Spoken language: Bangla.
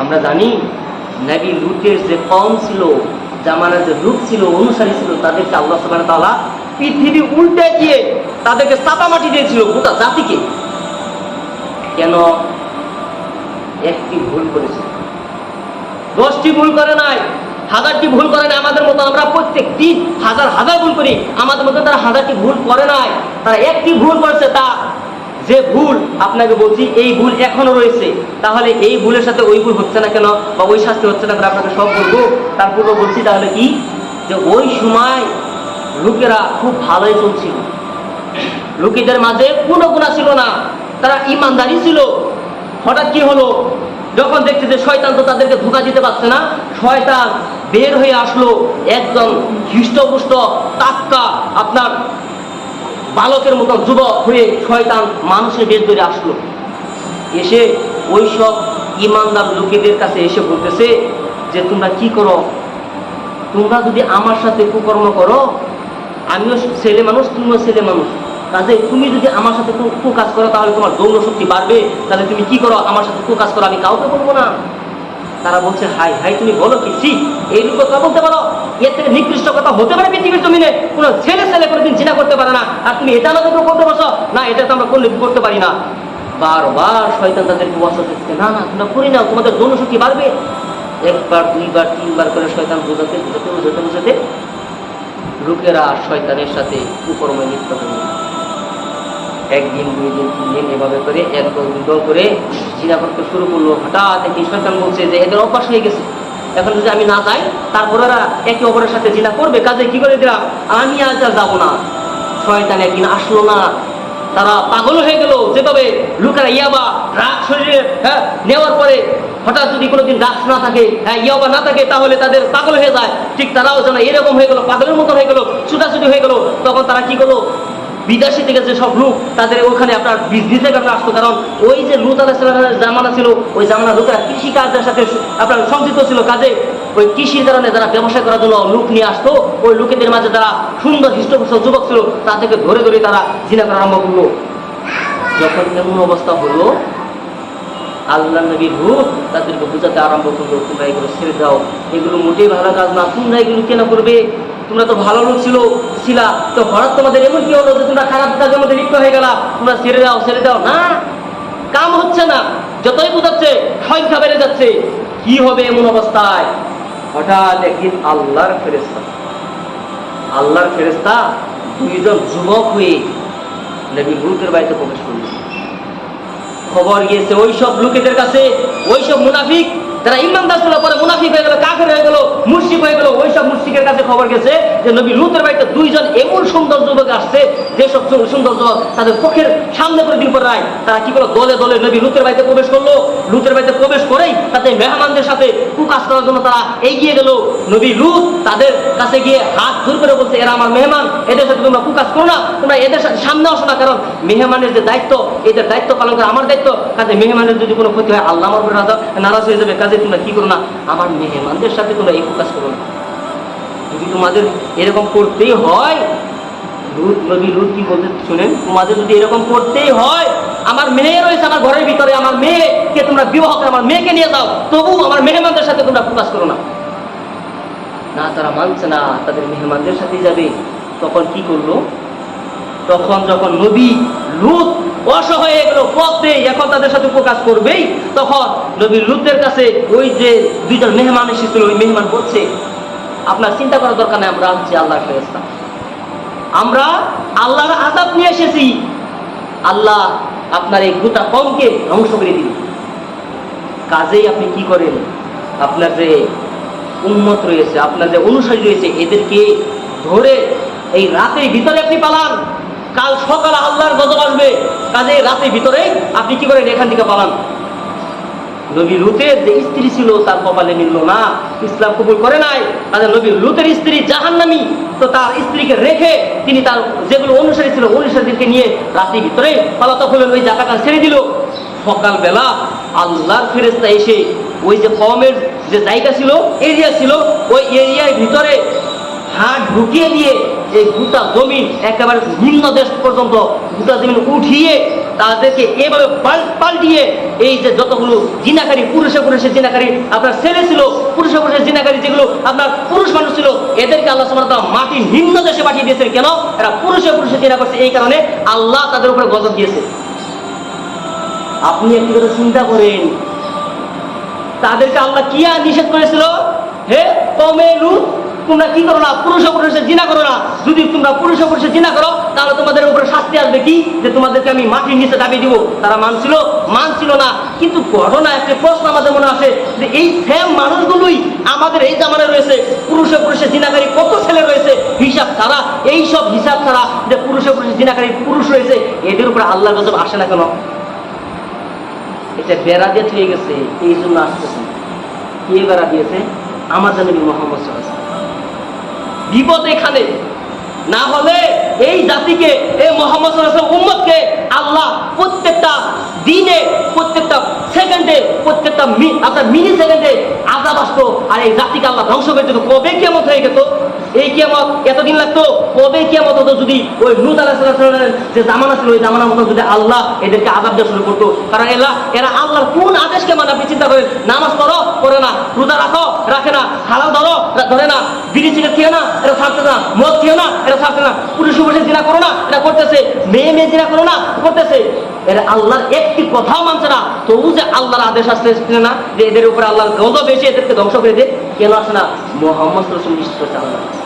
আমরা জানি নবী লুটের যে কম ছিল, জামানার যে লোক ছিল, অনুসারী ছিল, তাদেরকে আল্লাহ ওয়া তাআলা পৃথিবী উল্টে দিয়ে তাদেরকে চাপামাটি দিয়েছিল গোটা জাতিকে। কেন? একটি ভুল করেছে। দশটি ভুল করে নাই, হাজারটি ভুল করে নাই আমাদের মতো। আমরা প্রত্যেকটি হাজার হাজার ভুল করি, আমাদের মতো তারা হাজারটি ভুল করে নাই, তারা একটি ভুল করেছে তা যে ভুল আপনাকে বলছি, এই ভুল এখনও রয়েছে, তাহলে এই ভুলের সাথে ওই ভুল হচ্ছে না কেন বা ওই শাস্তি হচ্ছে না কেন আপনাকে সব বলব। তার বলছি তাহলে কি? যে ওই সময় লোকেরা খুব ভালোই চলছিল। লোকেদের মাঝে কোনো গুণা ছিল না, তারা ইমানদারি ছিল। হঠাৎ কি হলো? যখন দেখছে যে শয়তান তো তাদেরকে ধোকা দিতে পারছে না, শয়তান বের হয়ে আসলো একদম হৃষ্টপুষ্ট টাক্কা আপনার বালকের মতো যুবক হয়ে শয়তান মানুষের বের ধরে আসলো। এসে ওই সব ইমানদার লোকেদের কাছে এসে বলতেছে যে, তোমরা কি করো? তোমরা যদি আমার সাথে কুকর্ম করো, আমিও ছেলে মানুষ, তুমিও ছেলে মানুষ। কাজে তুমি যদি আমার সাথে কু- কুকাজ করো, তাহলে তোমার দৌড় শক্তি বাড়বে। তাহলে তুমি কি করো? আমার সাথে কুকাজ করো, আমি কাউকে বলব না। তারা বলছে, হাই হাই, তুমি বলো কি? ছি, এই কথা বলতে পারো? এর থেকে নিকৃষ্ট কথা হতে পারে পৃথিবীর জমিনে। কোনো ছেলে ছেলে কোনোদিন জিনা করতে পারে না। আর তুমি এটা আমাদের করতে বসো? না, এটা তো আমরা করলে করতে পারি না। বারবার শয়তান তাদেরকে বসা দিচ্ছে, না না, তোমরা করি না তোমাদের দৌড় শক্তি বাড়বে। একবার, দুইবার, তিনবার করে শয়তান বোঝাতে বোঝাতে বোঝাতে বোঝাতে লোকেরা শয়তানের সাথে কুকর্মে লিপ্ত হয়ে। একদিন দুই দিন, তিন দিন এভাবে করে এক দল করে জিনা করতে শুরু করল। হঠাৎ দেখি শয়তান বলছে যে, এদের অভ্যাস হয়ে গেছে। এখন যদি আমি না যাই, তারপর ওরা একে অপরের সাথে জিনা করবে। কাজে কি করে দিলাম আমি আজ আর যাব না। শয়তান একদিন আসলো না। তারা পাগল হয়ে গেল। যেভাবে লোকেরা ইয়াবা রাগ শরীরে হ্যাঁ নেওয়ার পরে হঠাৎ যদি কোনোদিন রাগ না থাকে হ্যাঁ ইয়াবা না থাকে, তাহলে তাদের পাগল হয়ে যায়। ঠিক তারাও যেন এরকম হয়ে গেল, পাগলের মতো হয়ে গেল, ছুটাছুটি হয়ে গেল। তখন তারা কি করল? বিদেশি থেকে যে সব লোক, তাদের ওখানে আপনার বিজনেসে ব্যাপারে আসতো। কারণ ওই যে লুত আলাহিসামের জামানা ছিল, ওই জামানা লোকেরা কৃষি কাজের সাথে আপনার সংযুক্ত ছিল কাজে। ওই কৃষির কারণে যারা ব্যবসা করার জন্য লোক নিয়ে আসতো, ওই লোকেদের মাঝে যারা সুন্দর হৃষ্টপুষ্ট যুবক ছিল তাদেরকে ধরে ধরে তারা জিনা করা আরম্ভ করল। যখন এমন অবস্থা হলো, আল্লাহ নবীর রূপ তাদেরকে বোঝাতে আরম্ভ করল, তোমরা এগুলো ছেড়ে দাও। এগুলো মোটেই ভালো কাজ না, তোমরা এগুলো কেন করবে? তোমরা তো ভালো লোক ছিল, ছিলা, তো হঠাৎ তোমাদের এমন কি হলো যে তোমরা খারাপ কাজের মধ্যে লিপ্ত হয়ে গেলা? তোমরা ছেড়ে দাও ছেড়ে দাও। না, কাম হচ্ছে না। যতই বোঝাচ্ছে, সংখ্যা বেড়ে যাচ্ছে। কি হবে এমন অবস্থায়? হঠাৎ একদিন আল্লাহর ফেরেস্তা আল্লাহর ফেরেস্তা দুইজন যুবক হয়ে নবী লুতের বাড়িতে প্রবেশ করল খবর গিয়েছে, ওই সব লোকেদের কাছে, ওই সব মুনাফিক যারা ইমানদার ছিল পরে মুনাফিক হয়ে গেল, কাফের হয়ে গেল, মুশরিক হয়ে গেল ওই সব মুশরিকের কাছে খবর গেছে যে নবী লুতের বাড়িতে দুইজন এমন সুন্দর যুবক আসছে, যে সব সু- সুন্দর যুবক তাদের চোখের সামনে করে দিল রায় তারা কি করল? দলে দলে নবী লুতের বাড়িতে প্রবেশ করল। লুতের বাড়িতে প্রবেশ করেই তাদের মেহমানদের সাথে কুকাজ করার জন্য তারা এগিয়ে গেল। নবী লুত তাদের কাছে গিয়ে হাত জোর করে বলছে, এরা আমার মেহমান, এদের সাথে তোমরা কুকাজ করো না, তোমরা এদের সাথে সামনে আসো না, কারণ মেহমানের যে দায়িত্ব, এদের দায়িত্ব পালন করা আমার দায়িত্ব। কাজে মেহমানের যদি কোনো ক্ষতি হয়, আল্লাহ নারাজ হয়ে যাবে। কাজে তোমরা কি করো না, আমার মেহমানদের সাথে তোমরা এই কুকাজ করো না। যদি তোমাদের এরকম করতেই হয় লুত নবী লুত কি বলতে শুনেন? তোমাদের যদি এরকম করতেই হয়, আমার মেয়ে রয়েছে আমার ঘরের ভিতরে, আমার মেয়েকে তোমরা বিবাহ করে, আমার মেয়েকে নিয়ে যাও তবু আমার মেহমানদের সাথে তোমরা প্রকাশ করো না। না, তারা মানছে না, তাদের মেহমানদের সাথে যাবে। তখন কি করল? তখন যখন নবী লুত অসহায় পথে এখন তাদের সাথে প্রকাশ করবেই। তখন নবী লুতের কাছে ওই যে দুইজন মেহমান এসেছিল, ওই মেহমান বলছে, আপনার চিন্তা করার দরকার নেই, আমরা হচ্ছে আল্লাহর ফেরেস্তা আমরা আল্লাহর আজাব নিয়ে এসেছি। আল্লাহ আপনার এই গোটা কমকে ধ্বংস করে দিন কাজেই আপনি কি করেন? আপনার যে উন্মত রয়েছে, আপনার যে অনুসারী রয়েছে, এদেরকে ধরে এই রাতের ভিতরে আপনি পালান। কাল সকালে আল্লাহর গজব আসবে। কাজে রাতের ভিতরে আপনি কি করেন? এখান থেকে পালান। নবী লুতের যে স্ত্রী ছিল, তার কপালে মিলল না। ইসলাম কবুল করে নাই। তাদের নবী লুতের স্ত্রী জাহান্নামী। তো তার স্ত্রীকে রেখে তিনি তার যেগুলো অনুসারী ছিল, অনুসারীদেরকে নিয়ে রাতের ভিতরে পালাতক হলেন, ওই জায়গাটা ছেড়ে দিল। সকালবেলা আল্লাহর ফেরেস্তা এসে ওই যে কমের যে জায়গা ছিল এরিয়া ছিল, ওই এরিয়ার ভিতরে হাত ঢুকিয়ে দিয়ে এই গোটা জমিন একেবারে নিম্ন দেশ পর্যন্ত গোটা জমিন উঠিয়ে তাদেরকে এভাবে পাল- পাল্টিয়ে এই যে যতগুলো জিনাকারী, পুরুষে পুরুষে জিনাকারী আপনার ছেলে ছিল, পুরুষে পুরুষে জিনাকারী যেগুলো আপনার পুরুষ মানুষ ছিল, এদেরকে আল্লাহ তাআলা মাটির নিম্ন দেশে পাঠিয়ে দিয়েছেন। কেন? এরা পুরুষে পুরুষে জিনা করছে। এই কারণে আল্লাহ তাদের উপরে গজব দিয়েছে। আপনি একটু কথা চিন্তা করেন, তাদেরকে আল্লাহ কি নিষেধ করেছিল? হে কমে লুত তোমরা কি করো না? পুরুষ পুরুষে জিনা করো না। যদি তোমরা পুরুষ পুরুষে জিনা করো, তাহলে তোমাদের উপরে শাস্তি আসবে কি? যে তোমাদেরকে আমি মাটির নিচে দাবি দিব। তারা মানছিল? মানছিল না। কিন্তু ঘটনা একটা প্রশ্ন আমাদের মনে আসে যে এই সেম মানুষগুলোই আমাদের এই জামানায় রয়েছে। পুরুষে পুরুষে জিনাকারী কত ছেলে রয়েছে? হিসাব ছাড়া, এই সব হিসাব ছাড়া যে পুরুষে পুরুষে জিনাকারী পুরুষ রয়েছে, এদের উপরে আল্লাহ গজব আসে না কেন? এটা বেড়া দিয়ে থুয়ে গেছে। এই জন্য আসতেছে। কে বেড়া দিয়েছে? আমার মোহাম্মদ ওয়াসাল্লাম। বিপদ এখানে। না হলে এই জাতিকে এই মোহাম্মদ উম্মদকে আল্লাহ প্রত্যেকটা দিনে প্রত্যেকটা সেকেন্ডে, প্রত্যেকটা আপনার মিনি সেকেন্ডে আজাব আসতো। আর এই জাতিকে আল্লাহ ধ্বংস করে দিত। কবে কেমত হয়ে গেত? এই কেমত এতদিন লাগতো? কবে কেমত হতো যদি ওই লুত আলাহিসাল্লামের যে জামানা ছিল, ওই জামানা মতো যদি আল্লাহ এদেরকে আজাব দেওয়া শুরু করতো? কারণ এরা এরা আল্লাহর কোন আদেশকে মানে আপনি চিন্তা করেন? নামাজ পড়ো করে না। রোজা রাখো, রাখে না। হালাল ধরো ধরে না। বিড়ি সিগারেট খেয়ে না এটা ছাড়ছে না। মদ খেয়ে না এটা ছাড়ছে না। পুরুষ পুরুষের জিনা করো না এটা করতেছে। মেয়ে মেয়ে জিনা করো না করতেছে এরা আল্লাহর একটি কথাও মানছে না। তবু যে আল্লাহর আদেশ আসছে না যে এদের উপরে আল্লাহর গজব এসে এদেরকে ধ্বংস করে দিয়ে কেন আসে না? মোহাম্মদ রসুল নিশ্চয় আল্লাহ